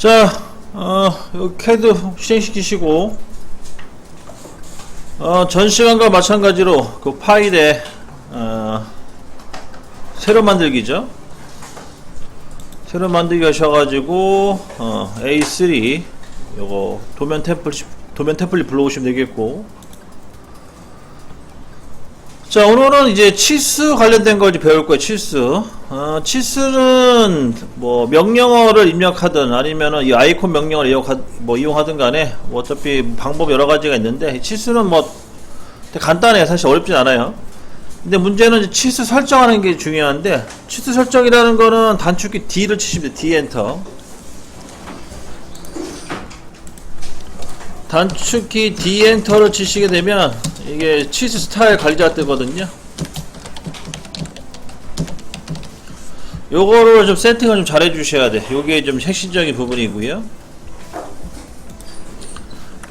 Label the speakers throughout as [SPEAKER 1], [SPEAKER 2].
[SPEAKER 1] 자, 어, 요 캐드 실행시키시고, 어, 전 시간과 마찬가지로 그 파일에, 어, 새로 만들기죠. 새로 만들기 하셔가지고, 어, A3, 요거, 도면 템플릿, 도면 템플릿 불러오시면 되겠고, 자 오늘은 이제 치수 관련된 거 이제 배울 거예요 치수 어, 치수는 뭐 명령어를 입력하든 아니면은 이 아이콘 명령어를 이용하, 뭐 이용하든 간에 뭐 어차피 방법 여러 가지가 있는데 이 치수는 뭐 간단해요. 사실 어렵진 않아요. 근데 문제는 치수 설정하는 게 중요한데 치수 설정이라는 거는 단축키 D를 치시면 돼요 D 엔터 단축키 D 엔터를 치시게 되면 이게 치즈 스타일 관리자가 뜨거든요. 요거를 좀 세팅을 좀 잘 해주셔야 돼. 요게 좀 핵심적인 부분이고요.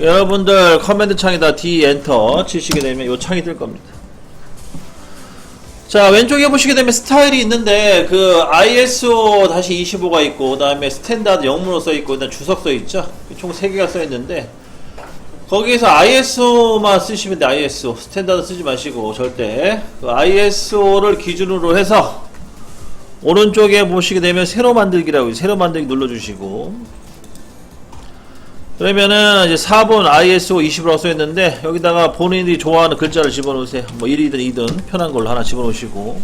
[SPEAKER 1] 여러분들 커맨드 창에다 D 엔터 치시게 되면 요 창이 뜰 겁니다. 자 왼쪽에 보시게 되면 스타일이 있는데 그 ISO 다시 25가 있고 그 다음에 스탠다드 영문으로 써 있고 그다음 주석 써 있죠. 총 3개가 써 있는데 거기에서 ISO만 쓰시면 돼 ISO 스탠다드 쓰지 마시고 절대. 그 ISO를 기준으로 해서 오른쪽에 보시게 되면 새로 만들기라고 새로 만들기 눌러주시고. 그러면은 이제 4번 ISO 20이라고 써있는데 여기다가 본인들이 좋아하는 글자를 집어넣으세요. 뭐 1이든 2든 편한 걸로 하나 집어넣으시고.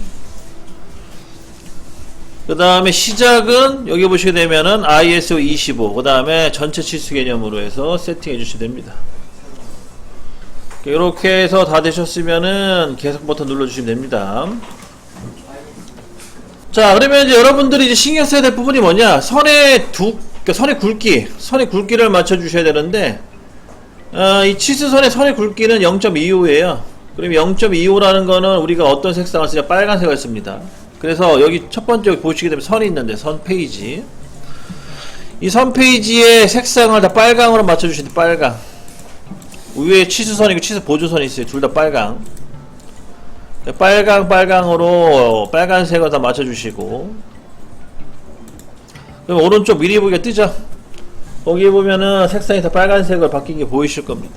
[SPEAKER 1] 그 다음에 시작은 여기 보시게 되면은 ISO 25그 다음에 전체 치수 개념으로 해서 세팅해 주시면 됩니다 이렇게 해서 다 되셨으면은 계속 버튼 눌러주시면 됩니다. 자, 그러면 이제 여러분들이 이제 신경 써야 될 부분이 뭐냐? 선의 두, 그러니까 선의 굵기, 선의 굵기를 맞춰주셔야 되는데, 어, 이 치수선의 선의 굵기는 0.25예요. 그러면 0.25라는 거는 우리가 어떤 색상을 쓰냐? 빨간색을 씁니다. 그래서 여기 첫 번째 보시게 되면 선이 있는데, 선 페이지. 이 선 페이지의 색상을 다 빨강으로 맞춰주시면 빨강. 위에 치수선이고 치수 보조선이 있어요. 둘 다 빨강. 빨강 빨강으로 빨간색을 다 맞춰주시고 그럼 오른쪽 미리 보기가 뜨죠? 거기 보면은 색상이 다 빨간색으로 바뀐 게 보이실 겁니다.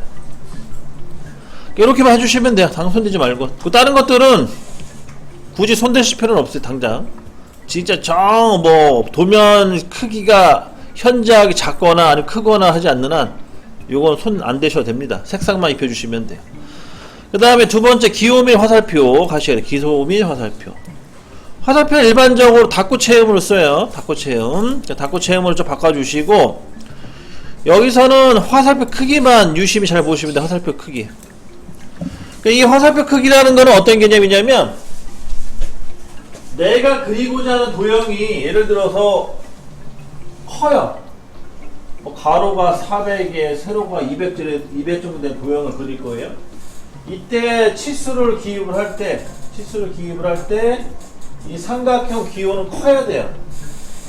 [SPEAKER 1] 이렇게만 해주시면 돼요. 당 손대지 말고. 그 다른 것들은 굳이 손대실 필요는 없어요. 당장. 진짜 정 뭐 도면 크기가 현저하게 작거나 아니면 크거나 하지 않는 한 요건 손 안 대셔도 됩니다. 색상만 입혀주시면 돼요. 그 다음에 두 번째 기호 및 화살표 가셔야 돼요. 기호 및 화살표. 화살표는 일반적으로 닫고 체험으로 써요. 닫고 체험. 닫고 체험으로 좀 바꿔주시고 여기서는 화살표 크기만 유심히 잘 보시면 돼요. 화살표 크기. 그러니까 이 화살표 크기라는 거는 어떤 개념이냐면 내가 그리고자 하는 도형이 예를 들어서 커요. 뭐 가로가 400에 세로가 200, 200 정도 된 도형을 그릴 거예요. 이때 치수를 기입을 할 때, 치수를 기입을 할 때, 이 삼각형 기호는 커야 돼요.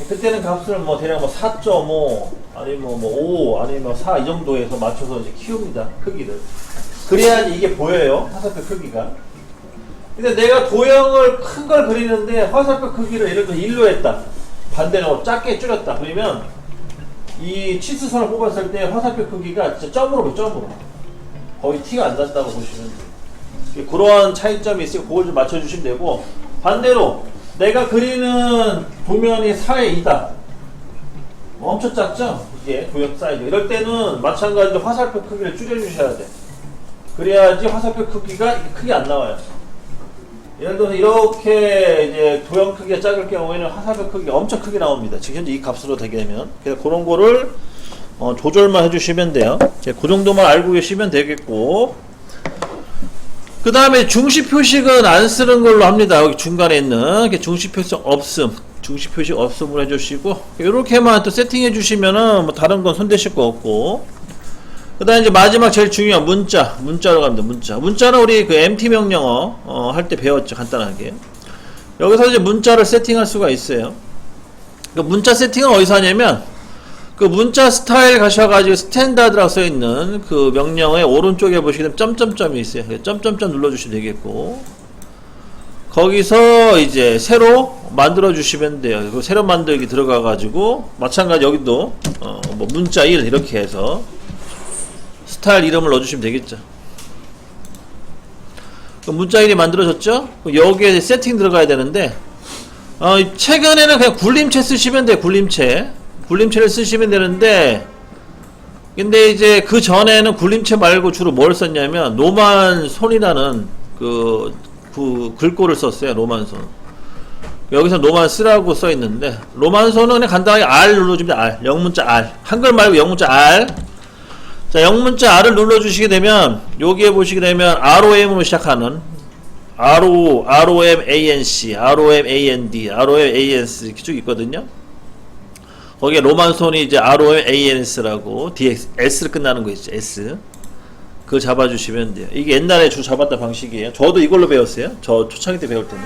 [SPEAKER 1] 그때는 값을 뭐 대략 뭐 4.5, 아니면 뭐 5, 아니면 4 이 정도에서 맞춰서 이제 키웁니다. 크기를. 그래야지 이게 보여요. 화살표 크기가. 근데 내가 도형을 큰 걸 그리는데 화살표 크기를 예를 들어 1로 했다. 반대로 작게 줄였다. 그러면 이 치수선을 뽑았을 때 화살표 크기가 진짜 점으로 보 점으로. 거의 티가 안 난다고 보시면 돼요. 그러한 차이점이 있으니까 그걸 좀 맞춰주시면 되고 반대로 내가 그리는 도면이 4의 2다. 엄청 작죠? 이게 도형 사이즈. 이럴 때는 마찬가지로 화살표 크기를 줄여주셔야 돼. 그래야지 화살표 크기가 크게 안 나와요 예를 들어서 이렇게 이제 도형 크기가 작을 경우에는 화살표 크기가 엄청 크게 나옵니다. 지금 현재 이 값으로 되게 되면 그래서 그런 거를 어, 조절만 해주시면 돼요. 이제 그 정도만 알고 계시면 되겠고 그 다음에 중시 표식은 안 쓰는 걸로 합니다. 여기 중간에 있는 중시 표식 없음, 중시 표식 없음을 해주시고 이렇게만 또 세팅해 주시면은 뭐 다른 건 손대실 거 없고 그 다음에 이제 마지막 제일 중요한 문자. 문자로 갑니다. 문자. 문자는 우리 그 MT 명령어, 어, 할 때 배웠죠. 간단하게. 여기서 이제 문자를 세팅할 수가 있어요. 그 문자 세팅은 어디서 하냐면, 그 문자 스타일 가셔가지고 스탠다드라고 써있는 그 명령의 오른쪽에 보시게 되면 점점점이 있어요. 점점점 눌러주시면 되겠고, 거기서 이제 새로 만들어 주시면 돼요. 그 새로 만들기 들어가 가지고 마찬가지 여기도 어, 뭐 문자 1 이렇게 해서 스타일 이름을 넣어 주시면 되겠죠. 그 문자 1이 만들어졌죠? 여기에 세팅 들어가야 되는데 어, 최근에는 그냥 굴림체 쓰시면 돼요. 굴림체. 굴림체를 쓰시면 되는데 근데 이제 그 전에는 굴림체 말고 주로 뭘 썼냐면 노만 손이라는 그, 그 글꼴을 썼어요. 로만손. 여기서 노만 쓰라고 써 있는데 로만손은 그냥 간단하게 R 돼, R. 영문자 R. 한글 말고 영문자 R. 자, 영문자 R을 눌러주시게 되면 여기에 보시게 되면 ROM으로 시작하는 RO, ROMANC, ROMAND, ROMANS 이렇게 쭉 있거든요. 거기에 로만손이 이제 ROMANS라고 DX, S를 끝나는 거 있죠. S. 그거 잡아주시면 돼요. 이게 옛날에 주 잡았던 방식이에요. 저도 이걸로 배웠어요. 저 초창기 때 배울 때는.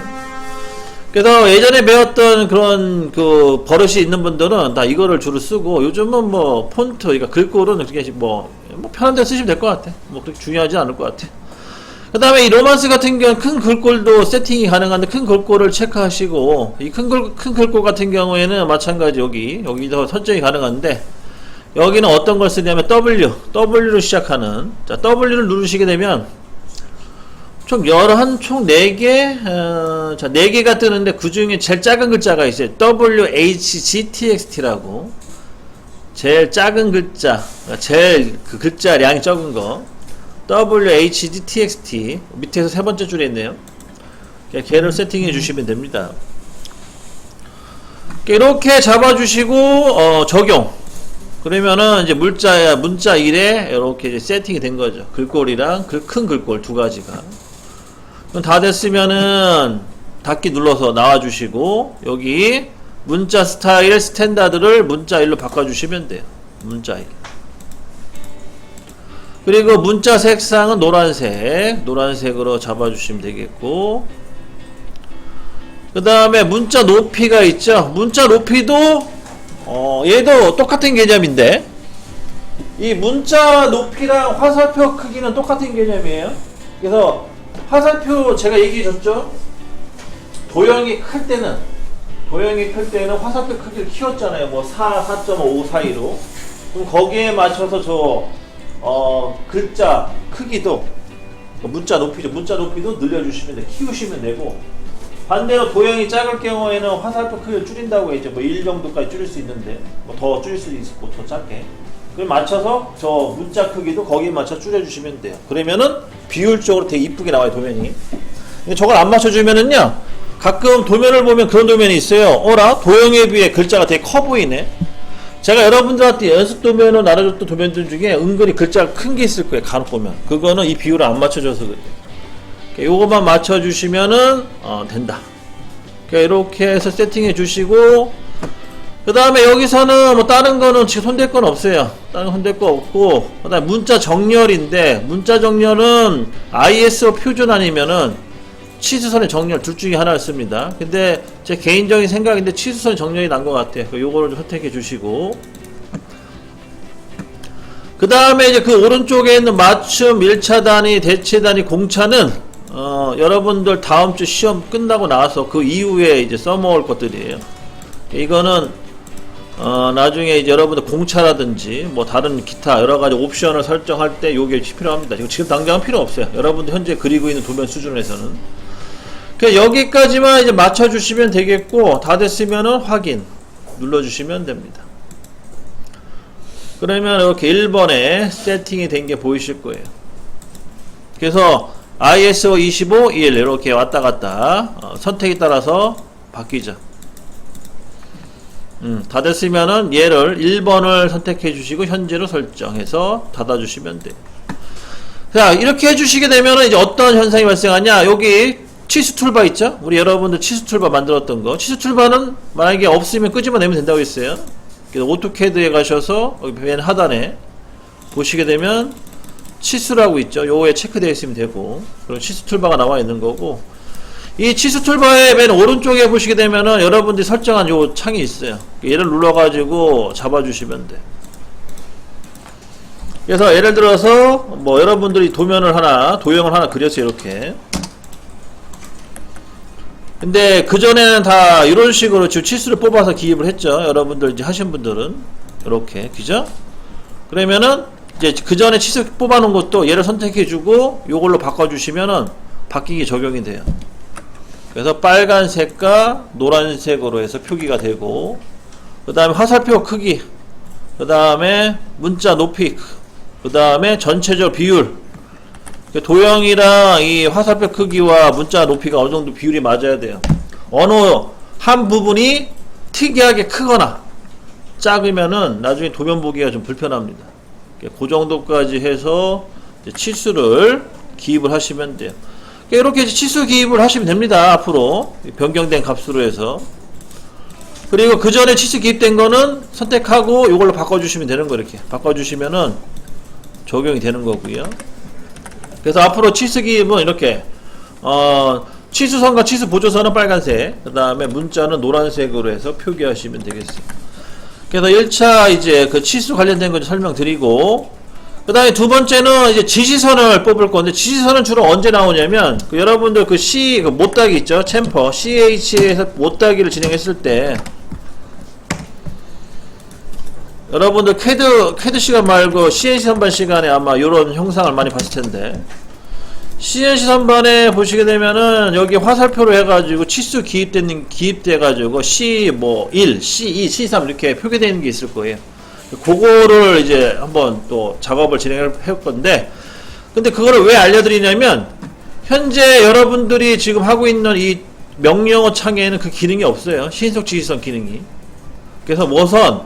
[SPEAKER 1] 그래서 예전에 배웠던 그런 그 버릇이 있는 분들은 다 이거를 주로 쓰고 요즘은 뭐 폰트, 그러니까 글꼴은 그렇게 뭐, 뭐 편한 데 쓰시면 될 것 같아. 뭐 그렇게 중요하지 않을 것 같아. 그 다음에 이 로만스 같은 경우는 큰 글꼴도 세팅이 가능한데 큰 글꼴을 체크하시고 이 큰 글, 큰 글꼴 같은 경우에는 마찬가지 여기 여기서 설정이 가능한데 여기는 어떤 걸 쓰냐면 W W로 시작하는 자 W를 누르시게 되면 총 여러 한총 4개 어, 자 4개가 뜨는데 그 중에 제일 작은 글자가 있어요 WHGTXT라고 제일 작은 글자 그러니까 제일 그 글자량이 적은 거 WHDTXT 밑에서 세 번째 줄에 있네요. 걔를 세팅해 주시면 됩니다. 이렇게 잡아주시고 어, 적용. 그러면은 이제 물자 문자 1에 이렇게 이제 세팅이 된 거죠. 글꼴이랑 글, 큰 글꼴 두 가지가. 다 됐으면은 닫기 눌러서 나와주시고 여기 문자 스타일 스탠다드를 문자 1로 바꿔주시면 돼요. 문자 1. 그리고 문자 색상은 노란색, 노란색으로 잡아주시면 되겠고, 그 다음에 문자 높이가 있죠. 문자 높이도, 어, 얘도 똑같은 개념인데, 이 문자 높이랑 화살표 크기는 똑같은 개념이에요. 그래서 화살표 제가 얘기해 줬죠. 도형이 클 때는, 도형이 클 때는 화살표 크기를 키웠잖아요. 뭐 4, 4.5 사이로. 그럼 거기에 맞춰서 저 어, 글자 크기도 문자 높이죠. 문자 높이도 늘려주시면 돼. 키우시면 되고 반대로 도형이 작을 경우에는 화살표 크기를 줄인다고 했죠. 뭐 1 정도까지 줄일 수 있는데 뭐 더 줄일 수 있고 더 작게. 그럼 맞춰서 저 문자 크기도 거기에 맞춰 줄여주시면 돼요. 그러면은 비율적으로 되게 이쁘게 나와요 도면이. 근데 저걸 안 맞춰주면은요 가끔 도면을 보면 그런 도면이 있어요. 어라 도형에 비해 글자가 되게 커 보이네. 제가 여러분들한테 연습 도면을 나눠줬던 도면들 중에 은근히 글자가 큰 게 있을 거예요. 간혹 보면. 그거는 이 비율을 안 맞춰줘서 그래요. 요것만 맞춰주시면은, 어, 된다. 이렇게 해서 세팅해 주시고, 그 다음에 여기서는 뭐 다른 거는 지금 손댈 건 없어요. 다른 거 손댈 거 없고, 그 다음에 문자 정렬인데, 문자 정렬은 ISO 표준 아니면은 치수선의 정렬 둘 중에 하나를 씁니다. 근데 제 개인적인 생각인데 치수선 정렬이 난 것 같아요. 요거를 좀 선택해 주시고 그 다음에 이제 그 오른쪽에 있는 맞춤 1차 단위, 대체 단위, 공차는 어, 여러분들 다음 주 시험 끝나고 나서 그 이후에 이제 써먹을 것들이에요. 이거는 어, 나중에 이제 여러분들 공차라든지 뭐 다른 기타 여러 가지 옵션을 설정할 때 요게 필요합니다. 지금 지금 당장은 필요 없어요. 여러분들 현재 그리고 있는 도면 수준에서는 그 여기까지만 이제 맞춰주시면 되겠고 다 됐으면은 확인 눌러주시면 됩니다. 그러면 이렇게 1번에 세팅이 된 게 보이실 거예요. 그래서 ISO 25, 1 이렇게 왔다 갔다 어, 선택에 따라서 바뀌죠. 음, 다 됐으면은 얘를 1번을 선택해 주시고 현재로 설정해서 닫아 주시면 돼요. 자, 이렇게 해 주시게 되면은 이제 어떤 현상이 발생하냐? 여기 치수 툴바 있죠? 우리 여러분들 치수 툴바 만들었던 거. 치수 툴바는 만약에 없으면 끄집어 내면 된다고 했어요. 그래서 오토캐드에 가셔서 여기 맨 하단에 보시게 되면 치수라고 있죠. 요거에 체크되어 있으면 되고. 그럼 치수 툴바가 나와 있는 거고. 이 치수 툴바의 맨 오른쪽에 보시게 되면은 여러분들이 설정한 요 창이 있어요. 얘를 눌러가지고 잡아주시면 돼. 그래서 예를 들어서 뭐 여러분들이 도면을 하나, 도형을 하나 그렸어요. 이렇게. 근데 그전에는 다 이런 식으로 지금 치수를 뽑아서 기입을 했죠. 여러분들 이제 하신 분들은. 이렇게. 그죠? 그러면은 이제 그 전에 치수 뽑아놓은 것도 얘를 선택해주고 요걸로 바꿔주시면은 바뀌기 적용이 돼요. 그래서 빨간색과 노란색으로 해서 표기가 되고 그 다음에 화살표 크기 그 다음에 문자 높이 그 다음에 전체적 비율 그 도형이랑 이 화살표 크기와 문자 높이가 어느 정도 비율이 맞아야 돼요. 어느 한 부분이 특이하게 크거나 작으면은 나중에 도면 보기가 좀 불편합니다. 그 정도까지 해서 치수를 기입을 하시면 돼요. 이렇게 이제 치수 기입을 하시면 됩니다. 앞으로 변경된 값으로 해서 그리고 그 전에 치수 기입된 거는 선택하고 이걸로 바꿔주시면 되는 거 이렇게 바꿔주시면은 적용이 되는 거고요. 그래서 앞으로 치수 기입은 이렇게 어 치수선과 치수 보조선은 빨간색, 그 다음에 문자는 노란색으로 해서 표기하시면 되겠습니다. 그래서 1차 이제 그 치수 관련된 거 설명드리고, 그 다음에 두 번째는 이제 지시선을 뽑을 건데, 지시선은 주로 언제 나오냐면, 그 여러분들 그 C, 그 못따기 있죠? 챔퍼, CH에서 못따기를 진행했을 때, 여러분들 캐드, 캐드 시간 말고 CNC 선반 시간에 아마 이런 형상을 많이 봤을 텐데, CNC 선반에 보시게 되면은 여기 화살표로 해가지고 치수 기입된 기입돼가지고 C 뭐 1, C2, C3 이렇게 표기되어 있는 게 있을 거예요. 그거를 이제 한번 또 작업을 진행을 할 건데, 근데 그거를 왜 알려드리냐면 현재 여러분들이 지금 하고 있는 이 명령어 창에는 그 기능이 없어요. 신속 지시선 기능이. 그래서 우선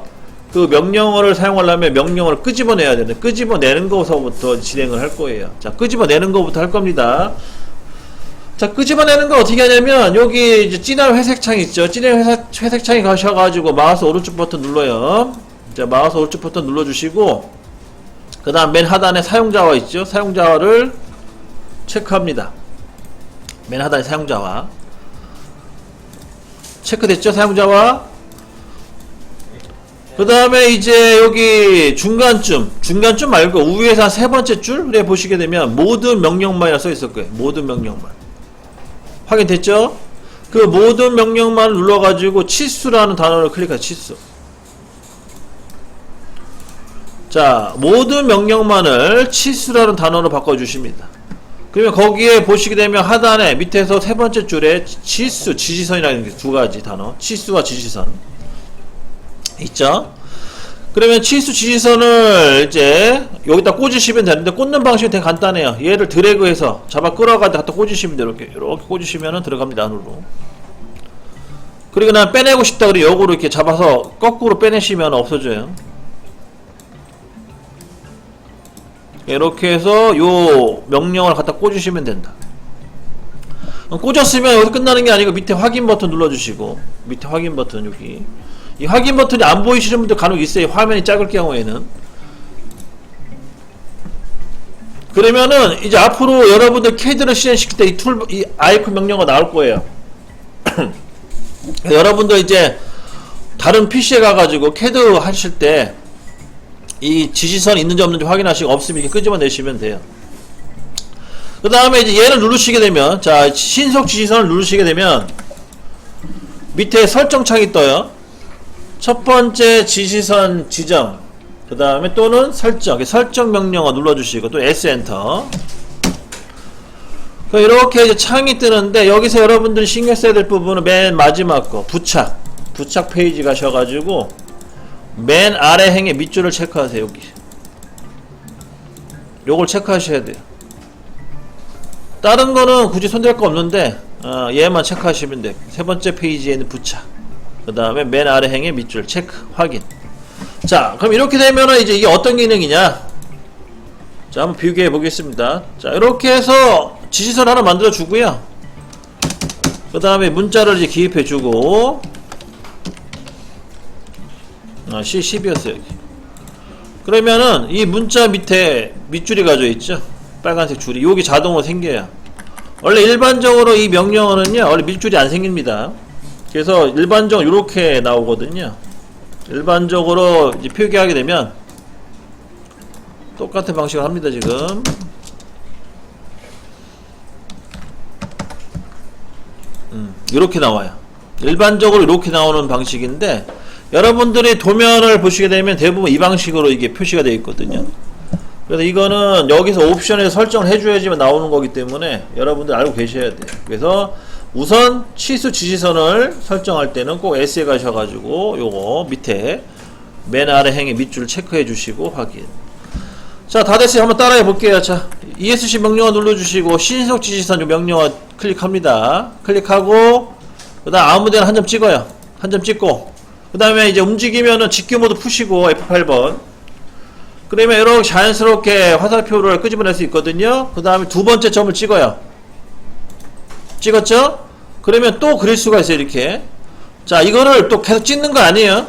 [SPEAKER 1] 그 명령어를 사용하려면 명령어를 끄집어내야 되는데 끄집어내는 거서부터 진행을 할 거예요. 자, 끄집어내는 거부터 할 겁니다. 자, 끄집어내는 거 어떻게 하냐면 여기 이제 진한 회색 창 있죠. 진한 회색, 회색 창에 가셔가지고 마우스 오른쪽 버튼 눌러요. 자, 마우스 오른쪽 버튼 눌러주시고 그 다음 맨 하단에 사용자와 있죠. 사용자를 체크합니다. 맨 하단에 사용자와 체크됐죠? 사용자와 그 다음에 이제 여기 중간쯤 중간쯤 말고 우에서 한 세 번째 줄에 보시게 되면 모든 명령만이라 써 있을 거예요 모든 명령만 확인됐죠? 그 모든 명령만 눌러가지고 치수라는 단어를 클릭해 치수 자 모든 명령만을 치수라는 단어로 바꿔주십니다 그러면 거기에 보시게 되면 하단에 밑에서 세 번째 줄에 치수 지시선이라는 게 두 가지 단어 치수와 지시선 있죠? 그러면 치수 지시선을 이제 여기다 꽂으시면 되는데 꽂는 방식이 되게 간단해요. 얘를 드래그해서 잡아 끌어가다 갖다 꽂으시면 돼요. 이렇게 이렇게 꽂으시면 들어갑니다 안으로. 그리고 난 빼내고 싶다 그래 역으로 이렇게 잡아서 거꾸로 빼내시면 없어져요. 이렇게 해서 요 명령을 갖다 꽂으시면 된다. 꽂았으면 여기서 끝나는 게 아니고 밑에 확인 버튼 눌러주시고 밑에 확인 버튼 여기 이 확인 버튼이 안 보이시는 분들 간혹 있어요. 화면이 작을 경우에는. 그러면은 이제 앞으로 여러분들 캐드를 실행시킬 때 이 툴, 이 아이콘 명령어가 나올 거예요. 여러분들 이제 다른 PC에 가가지고 캐드 하실 때 이 지시선 있는지 없는지 확인하시고 없으면 이렇게 끄집어내시면 돼요. 그 다음에 이제 얘를 누르시게 되면 자 신속 지시선을 누르시게 되면 밑에 설정 창이 떠요. 첫 번째 지시선 지정 그 다음에 또는 설정 설정 명령어 눌러주시고 또 S 엔터 그 이렇게 이제 창이 뜨는데 여기서 여러분들이 신경 써야 될 부분은 맨 마지막 거 부착 부착 페이지 가셔가지고 맨 아래 행의 밑줄을 체크하세요 여기. 요걸 체크하셔야 돼요. 다른 거는 굳이 손댈 거 없는데 어, 얘만 체크하시면 돼요 세 번째 페이지에 있는 부착. 그 다음에 맨 아래 행의 밑줄 체크 확인. 자 그럼 이렇게 되면은 이제 이게 어떤 기능이냐? 자 한번 비교해 보겠습니다. 자 이렇게 해서 지시선 하나 만들어 주고요. 그 다음에 문자를 이제 기입해 주고 아 C10이었어요 여기 그러면은 이 문자 밑에 밑줄이 가져 있죠 빨간색 줄이 여기 자동으로 생겨요 원래 일반적으로 이 명령어는요 원래 밑줄이 안 생깁니다 그래서 일반적으로 이렇게 나오거든요. 일반적으로 이제 표기하게 되면 똑같은 방식을 합니다. 지금 음, 이렇게 나와요. 일반적으로 이렇게 나오는 방식인데 여러분들이 도면을 보시게 되면 대부분 이 방식으로 이게 표시가 되어 있거든요. 그래서 이거는 여기서 옵션에서 설정을 해줘야지만 나오는 거기 때문에 여러분들 알고 계셔야 돼요. 그래서 우선 치수 지지선을 설정할 때는 꼭 S에 가셔가지고 요거 밑에 맨 아래 행의 밑줄을 체크해 주시고 확인. 자, 다 됐어요. 한번 따라해 볼게요. 자, ESC 명령어 눌러주시고 신속 지지선 요 명령어 클릭합니다. 클릭하고 그다음 아무데나 한 점 찍어요. 한 점 찍고 그 다음에 이제 움직이면은 직교 모드 푸시고 F8번 그러면 이렇게 자연스럽게 화살표를 끄집어낼 수 있거든요. 그 다음에 두 번째 점을 찍어요. 찍었죠? 그러면 또 그릴 수가 있어요. 이렇게 자 이거를 또 계속 찍는 거 아니에요.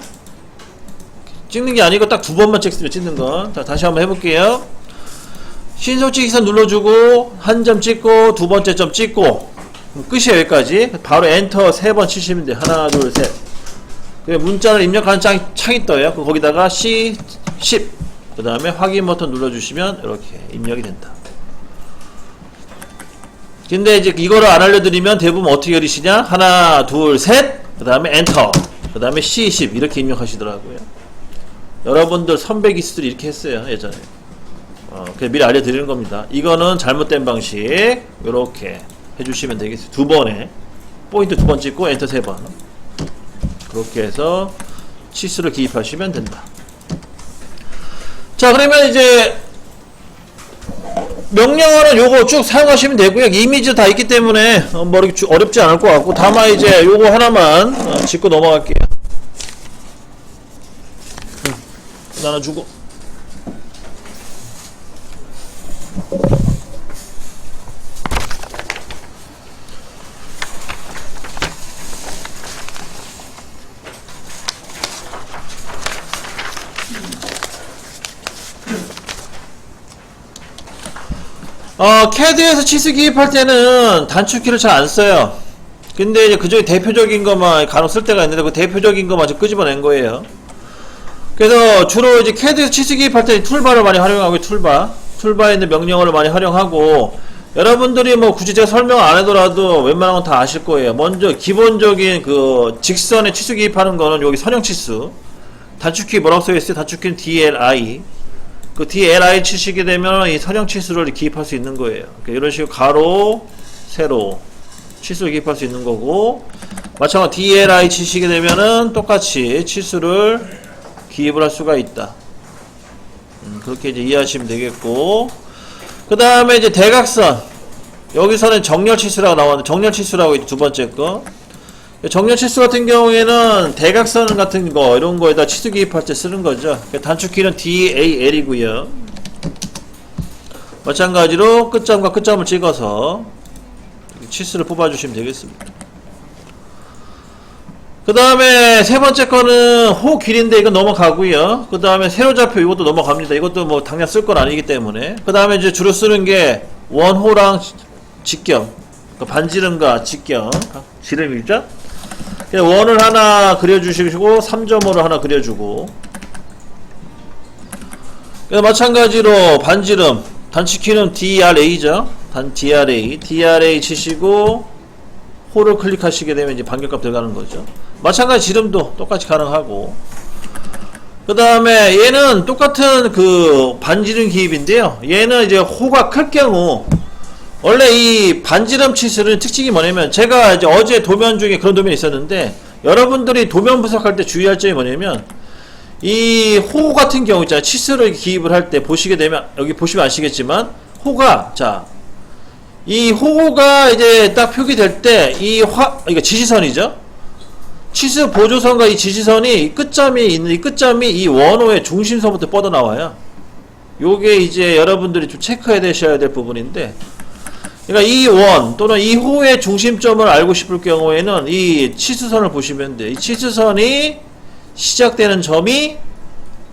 [SPEAKER 1] 찍는 게 아니고 딱 두 번만 찍으면 찍는 건. 자, 다시 한번 해볼게요. 신속 찍기선 눌러주고, 한 점 찍고, 두 번째 점 찍고, 끝이에요, 여기까지. 바로 엔터 세 번 치시면 돼요. 하나, 둘, 셋. 그리고 문자를 입력하는 창이, 창이 떠요. 그럼 거기다가 C, 10. 그 다음에 확인 버튼 눌러주시면 이렇게 입력이 된다. 근데 이제 이거를 안 알려드리면 대부분 어떻게 그리시냐? 하나, 둘, 셋. 그 다음에 엔터. 그 다음에 C10 이렇게 입력하시더라고요. 여러분들 선배 기수들이 이렇게 했어요 예전에 어, 그냥 미리 알려드리는 겁니다 이거는 잘못된 방식 이렇게 해주시면 되겠어요 두 번에 포인트 두 번 찍고 엔터 세 번 그렇게 해서 치수를 기입하시면 된다. 자 그러면 이제 명령어는 요거 쭉 사용하시면 되고요. 이미지 다 있기 때문에 주- 어렵지 않을 것 같고 다만 이제 요거 하나만 어, 짚고 넘어갈게요. 나눠주고 어, 캐드에서 치수 기입할 때는 단축키를 잘 안 써요. 근데 이제 그중에 대표적인 것만 간혹 쓸 때가 있는데 그 대표적인 것만 좀 끄집어낸 거예요. 그래서 주로 이제 캐드 치수 기입할 때 툴바를 많이 활용하고 툴바. 툴바에 있는 명령어를 많이 활용하고 여러분들이 뭐 굳이 제가 설명 안 하더라도 웬만한 건 다 아실 거예요. 먼저 기본적인 그 직선에 치수 기입하는 거는 여기 선형 치수. 단축키 뭐라고 써있어요? 단축키는 DLI 그 DLI 치시게 되면 이 선형 치수를 기입할 수 있는 거예요. 그러니까 이런 식으로 가로 세로 치수를 기입할 수 있는 거고 마찬가지로 DLI 치시게 되면은 똑같이 치수를 기입을 할 수가 있다. 음, 그렇게 이제 이해하시면 되겠고 그 다음에 이제 대각선. 여기서는 정렬 치수라고 나왔는데 정렬 치수라고 두 번째 거 정렬 치수 같은 경우에는 대각선 같은 거 이런 거에다 치수 기입할 때 쓰는 거죠. 그러니까 단축키는 DAL이고요. 마찬가지로 끝점과 끝점을 찍어서 치수를 뽑아주시면 되겠습니다. 그 다음에 세 번째 거는 호 길인데 이건 넘어가고요. 그 다음에 세로좌표 이것도 넘어갑니다. 이것도 뭐 당장 쓸 건 아니기 때문에. 그 다음에 이제 주로 쓰는 게 원호랑 직경. 그 반지름과 직경. 지름이죠? 그냥 원을 하나 그려주시고 3점으로 하나 그려주고. 그래서 마찬가지로 반지름 단축키는 DRA죠. 단 DRA. DRA 치시고 호를 클릭하시게 되면 이제 반격값 들어가는 거죠. 마찬가지 지름도 똑같이 가능하고 그 다음에 얘는 똑같은 그 반지름 기입인데요 얘는 이제 호가 클 경우 원래 이 반지름 치수는 특징이 뭐냐면 제가 이제 어제 도면 중에 그런 도면이 있었는데 여러분들이 도면 분석할 때 주의할 점이 뭐냐면 이 호 같은 경우 있잖아요 치수를 기입을 할 때 보시게 되면 여기 보시면 아시겠지만 호가 자 이 호가 이제 딱 표기될 때 이화 이거 지지선이죠 치수 보조선과 이 지지선이 이 끝점이 있는 이 끝점이 이 원호의 중심선부터 뻗어 나와요. 요게 이제 여러분들이 좀 체크해 되셔야 될 부분인데 그러니까 이 원 또는 이 호의 중심점을 알고 싶을 경우에는 이 치수선을 보시면 돼. 이 치수선이 시작되는 점이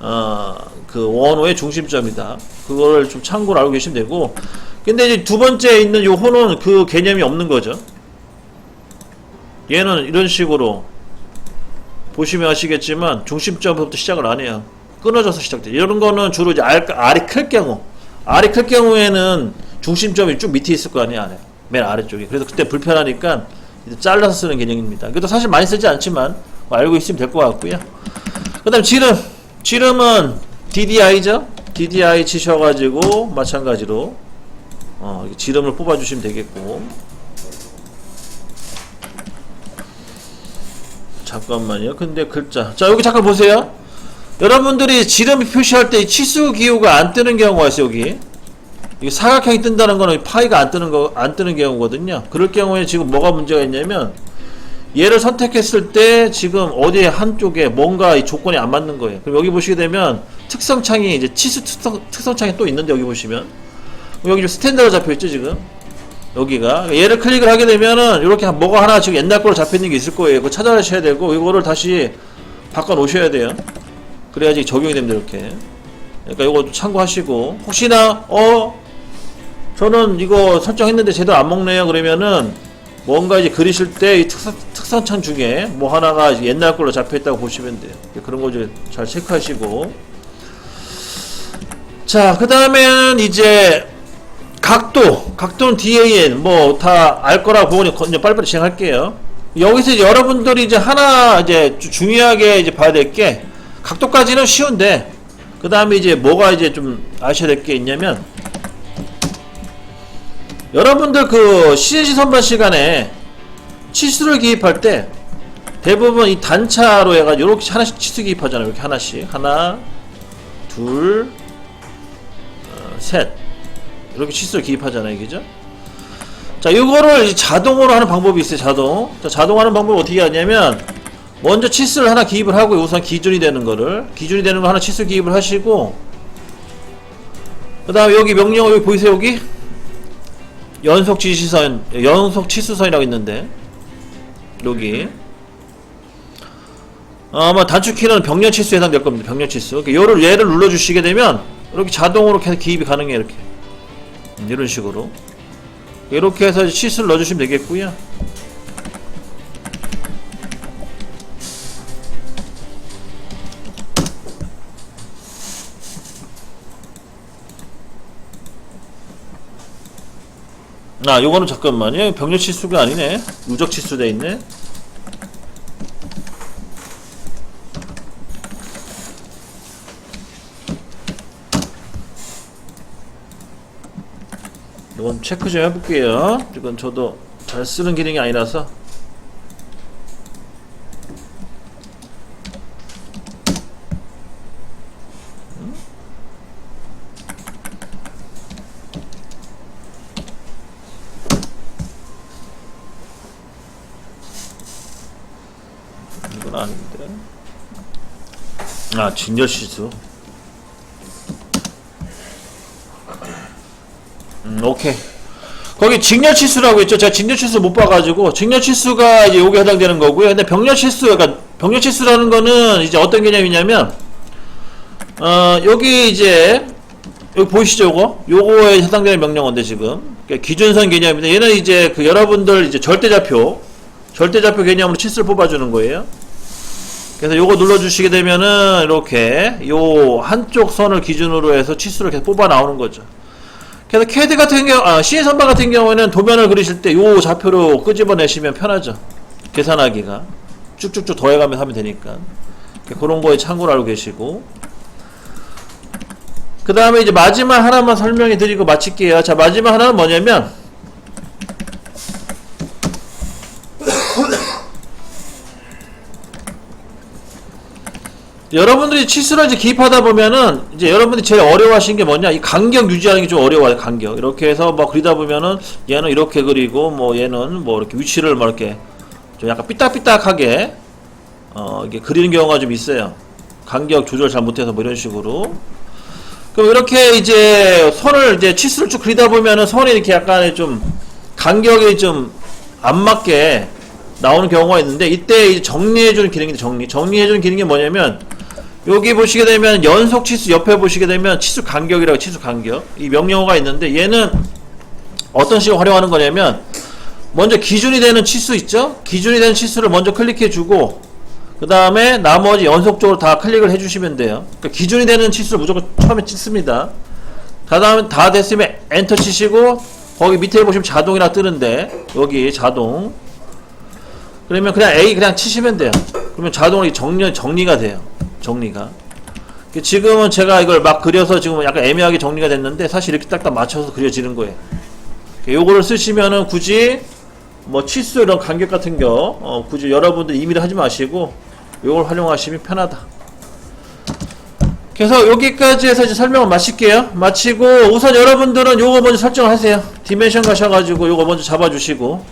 [SPEAKER 1] 어, 그 원호의 중심점이다. 그거를 좀 참고로 알고 계시면 되고 근데 이제 두 번째 있는 요 호는 그 개념이 없는 거죠. 얘는 이런 식으로 보시면 아시겠지만 중심점부터 시작을 안 해요. 끊어져서 시작돼. 이런 거는 주로 이제 알, 알이 클 경우, 알이 클 경우에는 중심점이 쭉 밑에 있을 거 아니야, 아래. 맨 아래쪽에. 그래서 그때 불편하니까 이제 잘라서 쓰는 개념입니다. 그것도 사실 많이 쓰지 않지만 뭐 알고 있으면 될 것 같고요. 그 다음 지름. 지름은 DDI죠? DDI 치셔가지고 마찬가지로 어, 지름을 뽑아주시면 되겠고 잠깐만요. 근데 글자. 자, 여기 잠깐 보세요. 여러분들이 지름 표시할 때 치수 기호가 안 뜨는 경우가 있어요, 여기. 이게 사각형이 뜬다는 거는 파이가 안 뜨는 거, 안 뜨는 경우거든요. 그럴 경우에 지금 뭐가 문제가 있냐면, 얘를 선택했을 때 지금 어디 한쪽에 뭔가 이 조건이 안 맞는 거예요. 그럼 여기 보시게 되면 특성창이 이제 치수 특성, 특성창이 또 있는데 여기 보시면. 여기 좀 스탠다드 잡혀 있죠, 지금. 여기가 얘를 클릭을 하게 되면은 이렇게 뭐가 하나 지금 옛날 걸로 잡혀 있는 게 있을 거예요. 그거 찾아내셔야 되고 이거를 다시 바꿔 놓으셔야 돼요. 그래야지 적용이 됩니다. 이렇게. 그러니까 이거 참고하시고 혹시나 어 저는 이거 설정했는데 제대로 안 먹네요. 그러면은 뭔가 이제 그리실 때 이 특성, 특성창 중에 뭐 하나가 이제 옛날 걸로 잡혀 있다고 보시면 돼요. 그런 거좀잘 체크하시고 자, 그 다음에는 이제 각도, 각도는 DAN 뭐 다 알 거라 보니 이제 빨리빨리 진행할게요. 여기서 이제 여러분들이 이제 하나 이제 주- 중요하게 이제 봐야 될 게 각도까지는 쉬운데 그 다음에 이제 뭐가 이제 좀 아셔야 될 게 있냐면 여러분들 그 CNC 선반 시간에 치수를 기입할 때 대부분 이 단차로 해가지고 이렇게 하나씩 치수 기입하잖아요. 이렇게 하나씩 하나, 둘, 어, 셋 이렇게 치수를 기입하잖아요, 그죠? 자, 이거를 자동으로 하는 방법이 있어요, 자동. 자, 자동 하는 방법 어떻게 하냐면, 먼저 치수를 하나 기입을 하고, 우선 기준이 되는 거를, 기준이 되는 거 하나 치수 기입을 하시고, 그 다음에 여기 명령, 여기 보이세요, 여기? 연속 지시선, 연속 치수선이라고 있는데, 여기. 어, 아마 단축키는 병렬 치수에 해당될 겁니다, 병렬 치수. 이렇게 요를, 얘를 눌러 주시게 되면, 이렇게 자동으로 계속 기입이 가능해요, 이렇게. 음, 이런 식으로. 이렇게 해서 치수를 넣어 주시면 되겠고요. 아, 요거는 잠깐만요. 병렬 치수가 아니네. 누적 치수 돼 있네. 이건 체크 좀 해볼게요. 이건 저도 잘 쓰는 기능이 아니라서. 음? 이건 아닌데. 아, 진열시수. 음, 오케이. 거기 직렬 치수라고 있죠. 제가 직렬 치수 못 봐가지고 직렬 치수가 이제 요게 해당되는 거고요. 근데 병렬 치수, 그러니까 병렬 치수라는 거는 이제 어떤 개념이냐면 어 여기 이제 여기 보이시죠, 요거? 요거에 해당되는 명령어인데 지금 그러니까 기준선 개념인데 얘는 이제 그 여러분들 이제 절대좌표, 절대좌표 개념으로 치수를 뽑아주는 거예요. 그래서 요거 눌러주시게 되면은 이렇게 요 한쪽 선을 기준으로 해서 치수를 계속 뽑아 나오는 거죠. 그래서 캐드 같은 경우, 아, CN 선반 같은 경우에는 도면을 그리실 때 요 좌표로 끄집어내시면 편하죠. 계산하기가. 쭉쭉쭉 더해가면서 하면 되니까. 그런 거에 참고를 알고 계시고. 그 다음에 이제 마지막 하나만 설명해 드리고 마칠게요. 자, 마지막 하나는 뭐냐면, 여러분들이 치수를 이제 기입하다 보면은 이제 여러분들이 제일 어려워하시는 게 뭐냐? 이 간격 유지하는 게 좀 어려워요 간격. 이렇게 해서 뭐 그리다 보면은 얘는 이렇게 그리고 뭐 얘는 뭐 이렇게 위치를 뭐 이렇게 좀 약간 삐딱삐딱하게 어 이게 그리는 경우가 좀 있어요. 간격 조절 잘 못해서 뭐 이런 식으로. 그럼 이렇게 이제 선을 이제 치수를 쭉 그리다 보면은 선이 이렇게 약간의 좀 간격이 좀 안 맞게 나오는 경우가 있는데 이때 이제 정리해주는 기능인데 정리. 정리해주는 기능이 뭐냐면 여기 보시게 되면 연속 치수 옆에 보시게 되면 치수 간격이라고 치수 간격. 이 명령어가 있는데 얘는 어떤 식으로 활용하는 거냐면 먼저 기준이 되는 치수 있죠? 기준이 되는 치수를 먼저 클릭해 주고 그 다음에 나머지 연속적으로 다 클릭을 해주시면 돼요. 그러니까 기준이 되는 치수를 무조건 처음에 찍습니다. 그 다음에 다 됐으면 엔터 치시고 거기 밑에 보시면 자동이라 뜨는데 여기 자동. 그러면 그냥 A 그냥 치시면 돼요. 그러면 자동으로 정리, 정리가 돼요. 정리가. 지금은 제가 이걸 막 그려서 지금 약간 애매하게 정리가 됐는데 사실 이렇게 딱딱 맞춰서 그려지는 거예요. 요거를 쓰시면은 굳이 뭐 치수 이런 간격 같은 거 어, 굳이 여러분들 임의로 하지 마시고 요걸 활용하시면 편하다. 그래서 여기까지 해서 이제 설명을 마칠게요. 마치고 우선 여러분들은 요거 먼저 설정을 하세요. 디멘션 가셔가지고 요거 먼저 잡아주시고